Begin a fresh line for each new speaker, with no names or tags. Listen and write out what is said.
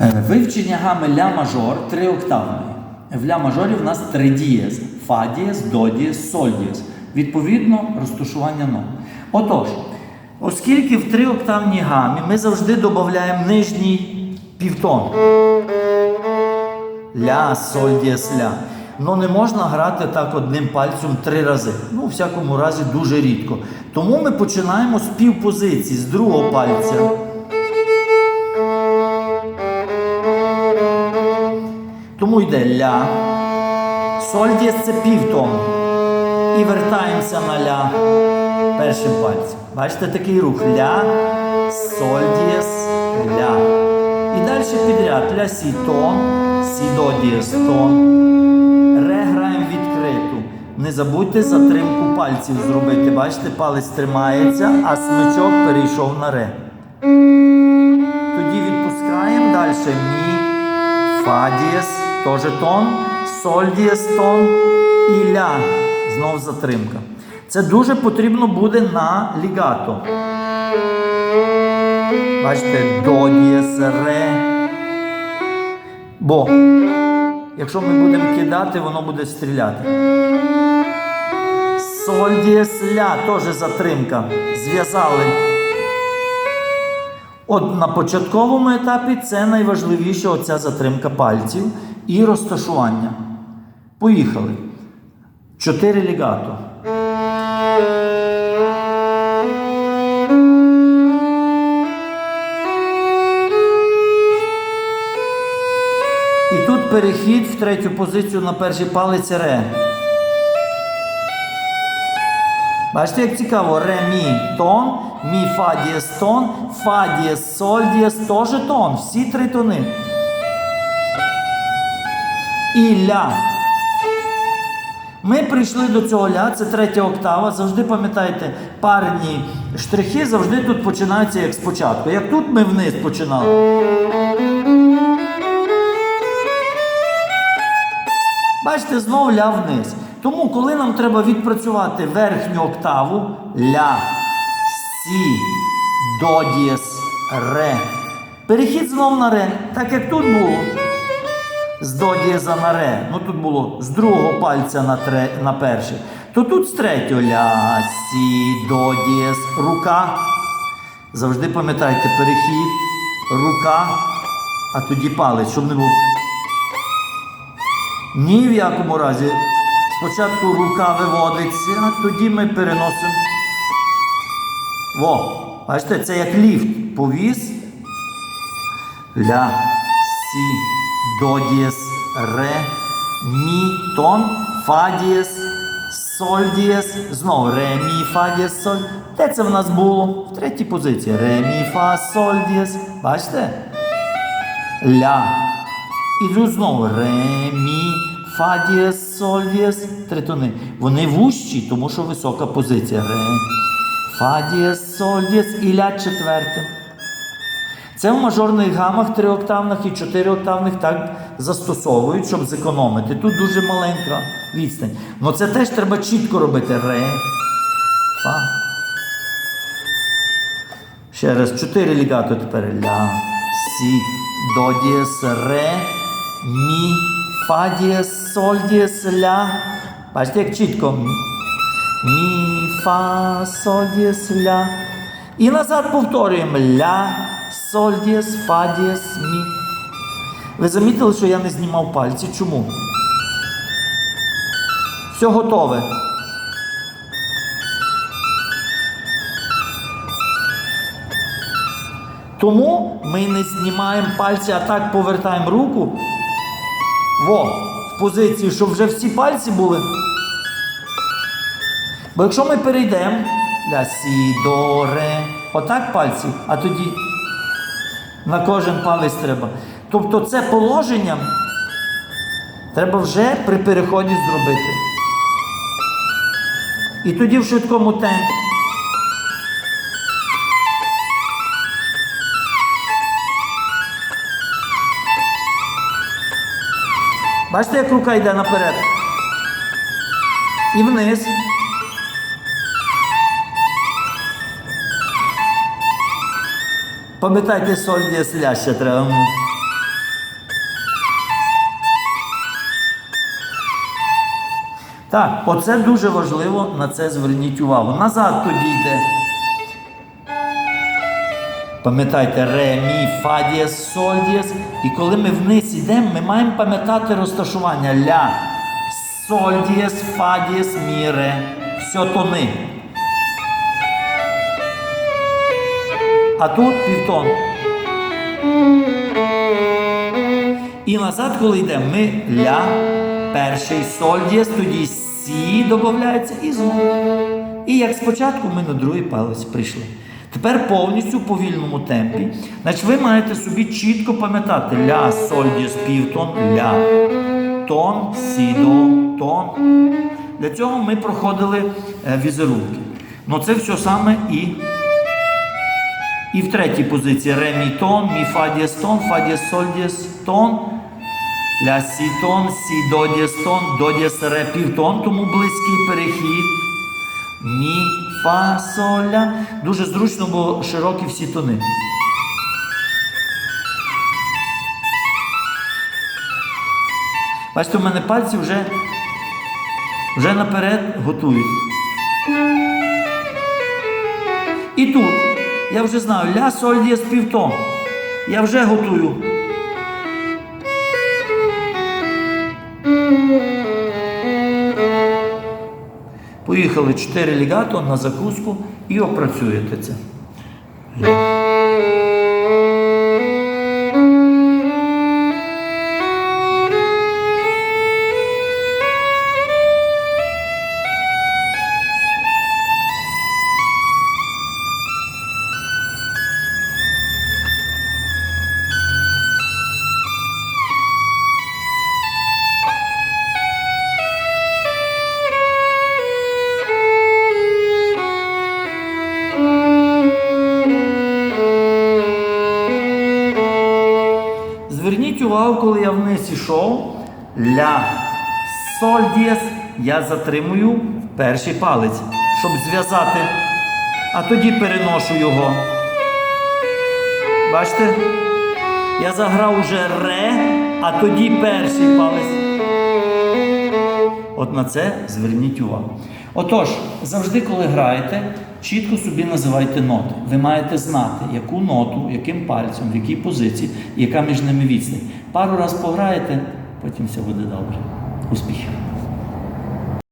Е, Вивчення гами ля мажор триоктавної. В ля мажорі в нас три дієз: фа дієз, до дієз, соль дієз. Відповідно, розташування нот. Отож, оскільки в триоктавній гамі ми завжди додаємо нижній півтон. Ля, соль, дієс, ля. Ну не можна грати так одним пальцем три рази. Ну, у всякому разі, дуже рідко. Тому ми починаємо з півпозиції, з другого пальця. Тому йде ля. Соль дієс це півтон. І вертаємося на ля першим пальцем. Бачите такий рух. Ля, соль дієс, ля. І далі підряд. Ля сі тон, сі до дієс тон. Ре граємо відкриту. Не забудьте затримку пальців зробити. Бачите, палець тримається, а смичок перейшов на ре. Тоді відпускаємо далі. Мі, фа дієс, теж тон, соль дієс тон і ля. Знов затримка. Це дуже потрібно буде на лігато. Бачите, до дієс, ре. Бо якщо ми будемо кидати, воно буде стріляти. Соль дієс, ля, теж затримка. Зв'язали. От на початковому етапі це найважливіше оця затримка пальців і розташування. Поїхали. Чотири лігато. І тут перехід в третю позицію на перший палець ре. Бачите, як цікаво, ре, мі, тон, мі, фа, дієс, тон, фа, дієс, соль, дієс, теж тон. Всі три тони. І ля. Ми прийшли до цього ля, це третя октава. Завжди пам'ятайте, парні штрихи завжди тут починаються як спочатку. Як тут ми вниз починали. Бачите, знову ля вниз. Тому, коли нам треба відпрацювати верхню октаву ля, сі, до дієс, ре. Перехід знов на ре, так як тут було. З до дієза на ре. Ну тут було з другого пальця на, тре, на перший. То тут з третього ля, сі, до дієс, рука. Завжди пам'ятайте, перехід, рука, а тоді палець, щоб не було. Ні в якому разі. Спочатку рука виводиться, а тоді ми переносимо. Во! Бачите, це як ліфт. Повіз. Ля, сі, до дієс, ре, мі, тон, фа дієс, соль дієс. Знову ре, мі, фа дієс, соль. Де це в нас було? В третій позиції. Ре, мі, фа, соль дієс. Бачите? Ля. І тут знову ре, мі, фа дієс, соль дієс, три тони. Вони вущі, тому що висока позиція. Ре, фа дієс, соль дієс і ля четвертим. Це в мажорних гамах трьохоктавних і чотирьохоктавних так застосовують, щоб зекономити. Тут дуже маленька відстань. Ну це теж треба чітко робити. Ре, фа. Ще раз, чотири лігато тепер. Ля, сі, до дієс, ре, мі, фа дієс, соль дієс, ля. Бачите, як чітко. Мі, фа, соль дієс, ля. І назад повторюємо. Ля, соль дієс, фа дієс, мі. Ви замітили, що я не знімав пальці? Чому? Все готове. Тому ми не знімаємо пальці, а так повертаємо руку. Во, в позицію, щоб вже всі пальці були. Бо якщо ми перейдемо ля сі, до, ре, отак пальці, а тоді на кожен палець треба. Тобто це положення треба вже при переході зробити. І тоді в швидкому темпі. Бачите, як рука йде наперед. І вниз. Пам'ятайте, сольні селя ще треба. Так, оце дуже важливо на це зверніть увагу. Назад тоді йде. Пам'ятайте, ре, мі, фа дієс, соль дієс. І коли ми вниз йдемо, ми маємо пам'ятати розташування ля, соль дієс, фа дієс, мі, ре. Все тони. А тут півтон. І назад, коли йдемо, ми ля, перший соль дієс, тоді сі додається і знову. І як спочатку ми на другий палець прийшли. Тепер повністю в повільному темпі. Значить, ви маєте собі чітко пам'ятати ля, соль дієс, півтон, ля, тон, сі, до, тон. Для цього ми проходили е, візерунки. Ну це все саме і. І в третій позиції ре мі тон, мі фа дієс тон, фа дієс соль дієс тон, ля сі тон, сі до дієс тон, до дієс ре півтон, тому близький перехід. Мі, фа, соль, ля. Дуже зручно, бо широкі всі тони. Бачите, у мене пальці вже, вже наперед готують. І тут я вже знаю, ля соль є співтон. Я вже готую. Поїхали 4 лігато на закуску і опрацюєте це. Увагу, коли я вниз ішов, ля, соль дієс, я затримую перший палець, щоб зв'язати, а тоді переношу його. Бачите? Я заграв уже ре, а тоді перший палець. От на це зверніть увагу. Отож, завжди, коли граєте, чітко собі називайте ноти. Ви маєте знати, яку ноту, яким пальцем, в якій позиції, яка між ними відстань. Пару раз пограєте, потім все буде добре. Успіхів!